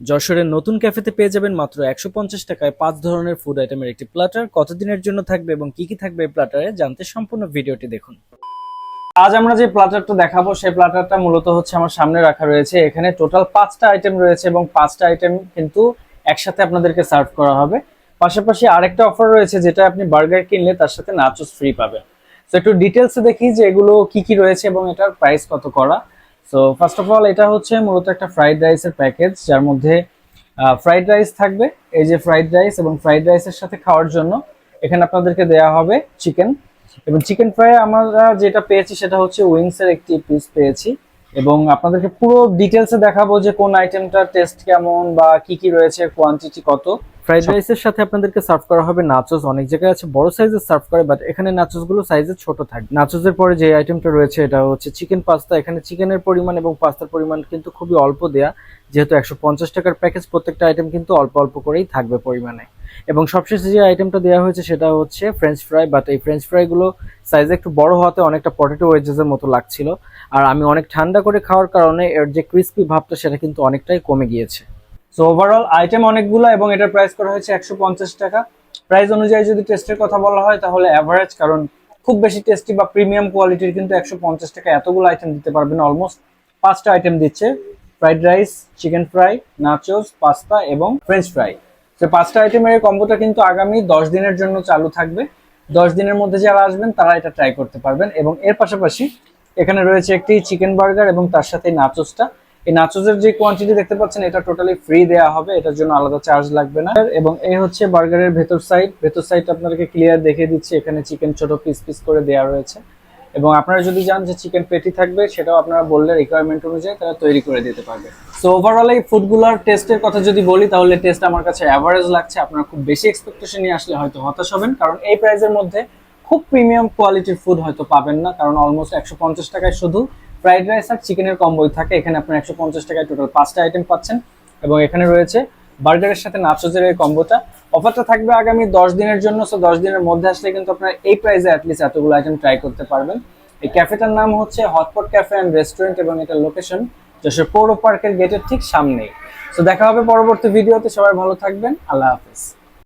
যশোরের নতুন ক্যাফেতে পেয়ে যাবেন মাত্র একশো পঞ্চাশ টাকায় পাঁচ ধরনের ফুড আইটেমের একটি প্ল্যাটার কতদিনের জন্য থাকবে এবং কি কি থাকবে এই প্ল্যাটারে জানতে সম্পূর্ণ ভিডিওটি দেখুন। আজ আমরা যে প্ল্যাটারটা দেখাবো, সেই প্ল্যাটারটা মূলত হচ্ছে আমার সামনে রাখা রয়েছে। এখানে টোটাল পাঁচটা আইটেম রয়েছে এবং পাঁচটা আইটেম কিন্তু একসাথে আপনাদেরকে সার্ভ করা হবে। পাশাপাশি আরেকটা অফার রয়েছে যেটা আপনি বার্গার কিনলে তার সাথে নাচোস ফ্রি পাবেন। তো একটু ডিটেলসে দেখি যে এগুলো কি কি রয়েছে এবং এটার প্রাইস কত করা। সো ফার্স্ট অফ অল এটা হচ্ছে মূলত একটা ফ্রাইড রাইসের প্যাকেজ যার মধ্যে ফ্রাইড রাইস থাকবে। এই যে ফ্রাইড রাইস এবং ফ্রাইড রাইসের সাথে খাওয়ার জন্য এখানে আপনাদেরকে দেয়া হবে চিকেন এবং চিকেন ফ্রাই আমরা যেটা পেয়েছি সেটা হচ্ছে উইংসের একটি পিস পেয়েছি। এবং আপনাদেরকে পুরো ডিটেলসে দেখাবো যে কোন আইটেমটার টেস্ট কেমন বা কি কি রয়েছে কোয়ান্টিটি কত। ফ্রাইড রাইসের সাথে আপনাদেরকে সার্ভ করা হবে নাচোস অনেক জায়গায় আছে বড় সাইজের সার্ভ করে বাট এখানে নাচোসগুলো সাইজে ছোট থাকবে নাচোসের পরে যে আইটেমটা রয়েছে এটা হচ্ছে চিকেন পাস্তা এখানে চিকেনের পরিমাণ এবং পাস্তার পরিমাণ কিন্তু খুবই অল্প দেয়া। যেহেতু একশো পঞ্চাশ টাকার প্যাকেজ প্রত্যেকটা আইটেম কিন্তু অল্প অল্প করেই থাকবে পরিমাণে। এবং সবশেষে যে আইটেমটা দেওয়া হয়েছে সেটা হচ্ছে ফ্রেঞ্চ ফ্রাই বাট এই ফ্রেঞ্চ ফ্রাইগুলো সাইজে একটু বড় হওয়াতে অনেকটা পটেটো ওয়েজেসের মতো লাগছিল। আর আমি অনেক ঠান্ডা করে খাওয়ার কারণে এর যে ক্রিস্পি ভাবটা সেটা কিন্তু অনেকটাই কমে গিয়েছে। সো ওভারঅল আইটেম অনেকগুলো এবং এটার প্রাইস করা হয়েছে একশো পঞ্চাশ টাকা। প্রাইস অনুযায়ী যদি টেস্টের কথা বলা হয়, তাহলে অ্যাভারেজ কারণ খুব বেশি টেস্টি বা প্রিমিয়াম কোয়ালিটির কিন্তু একশো পঞ্চাশ টাকা এতগুলো আইটেম দিতে পারবেন। অলমোস্ট পাঁচটা আইটেম দিচ্ছে। Fried rice chicken fry nachos pasta এবং ফ্রেঞ্চ ফ্রাই তো পাঁচটা আইটেমের এই কম্বোটা কিন্তু আগামী দশ দিনের জন্য চালু থাকবে। দশ দিনের মধ্যে যারা আসবেন, তারা এটা ট্রাই করতে পারবেন। এবং এর পাশাপাশি এখানে রয়েছে একটি চিকেন বার্গার এবং তার সাথে নাচোসটা এই নাচোসের যে কোয়ান্টিটি দেখতে পাচ্ছেন, এটা টোটালি ফ্রি দেওয়া হবে। এটার জন্য আলাদা চার্জ লাগবে না। এবং এই হচ্ছে বার্গারের ভেতর সাইড ভেতর সাইড আপনাদেরকে ক্লিয়ার দেখিয়ে দিচ্ছি। এখানে চিকেন ছোট পিস পিস করে দেওয়া রয়েছে। এবং আপনারা যদি জান যে চিকেন পেটি থাকবে, সেটাও আপনারা বললে রিকোয়ারমেন্ট অনুযায়ী তারা তৈরি করে দিতে পারবে। সো ওভারঅল এই ফুডগুলোর টেস্টের কথা যদি বলি, তাহলে টেস্ট আমার কাছে অ্যাভারেজ লাগছে। আপনারা খুব বেশি এক্সপেকটেশন নিয়ে আসলে হয়তো হতাশ হবেন। কারণ এই প্রাইসের মধ্যে খুব প্রিমিয়াম কোয়ালিটির ফুড হয়তো পাবেন না। কারণ অলমোস্ট একশো পঞ্চাশ টাকায় শুধু ফ্রাইড রাইস আর চিকেনের কম্বোই থাকে। এখানে আপনার একশো পঞ্চাশ টাকায় টোটাল পাঁচটা আইটেম পাচ্ছেন। এবং এখানে রয়েছে বার্গারের সাথে নাচোজের এই কম্বোটা। অফারটা থাকবে আগামী দশ দিনের জন্য। সো দশ দিনের মধ্যে আসলে কিন্তু আপনার এই প্রাইসে অ্যাটলিস্ট এতগুলো আইটেম ট্রাই করতে পারবেন। এই ক্যাফেটার নাম হচ্ছে হটপট ক্যাফে অ্যান্ড রেস্টুরেন্ট এবং এটার লোকেশন যশোর পৌর পার্কের গেটের ঠিক সামনেই। সো দেখা হবে পরবর্তী ভিডিওতে সবাই ভালো থাকবেন। আল্লাহ হাফিজ।